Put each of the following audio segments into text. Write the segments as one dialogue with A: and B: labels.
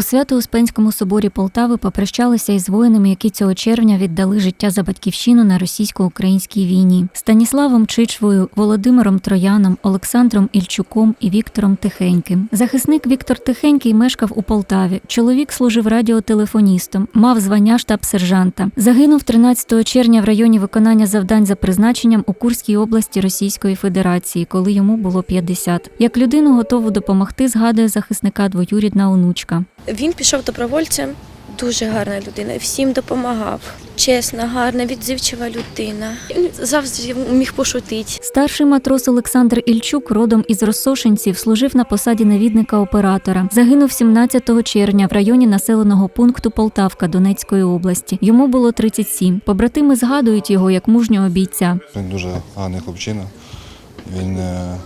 A: У Свято-Успенському соборі Полтави попрощалися із воїнами, які цього червня віддали життя за батьківщину на російсько-українській війні Станіславом Чичвою, Володимиром Трояном, Олександром Ільчуком і Віктором Тихеньким. Захисник Віктор Тихенький мешкав у Полтаві. Чоловік служив радіотелефоністом, мав звання штаб-сержанта. Загинув 13 червня в районі виконання завдань за призначенням у Курській області Російської Федерації, коли йому було 50. Як людину готову допомогти, згадує захисника двоюрідна онучка.
B: Він пішов добровольцем, дуже гарна людина, всім допомагав. Чесна, гарна, відзивчива людина. Він завжди міг пошутити.
A: Старший матрос Олександр Ільчук, родом із Росошинців, служив на посаді навідника оператора. Загинув 17 червня в районі населеного пункту Полтавка Донецької області. Йому було 37. Побратими згадують його як мужнього бійця.
C: Він дуже гарний хлопчина. Він е,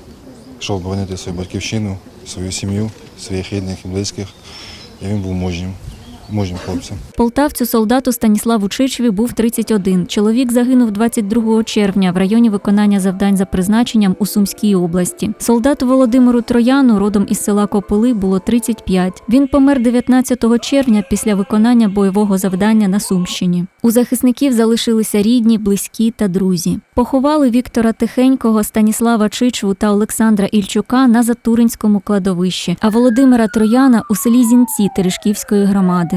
C: йшов боронити свою батьківщину, свою сім'ю, своїх рідних і близьких. І він був мужнім, мужнім хлопцем.
A: Полтавцю солдату Станіславу Чичві був 31. Чоловік загинув 22 червня в районі виконання завдань за призначенням у Сумській області. Солдату Володимиру Трояну, родом із села Кополи, було 35. Він помер 19 червня після виконання бойового завдання на Сумщині. У захисників залишилися рідні, близькі та друзі. Поховали Віктора Тихенького, Станіслава Чичву та Олександра Ільчука на Затуринському кладовищі, а Володимира Трояна у селі Зінці Терешківської громади.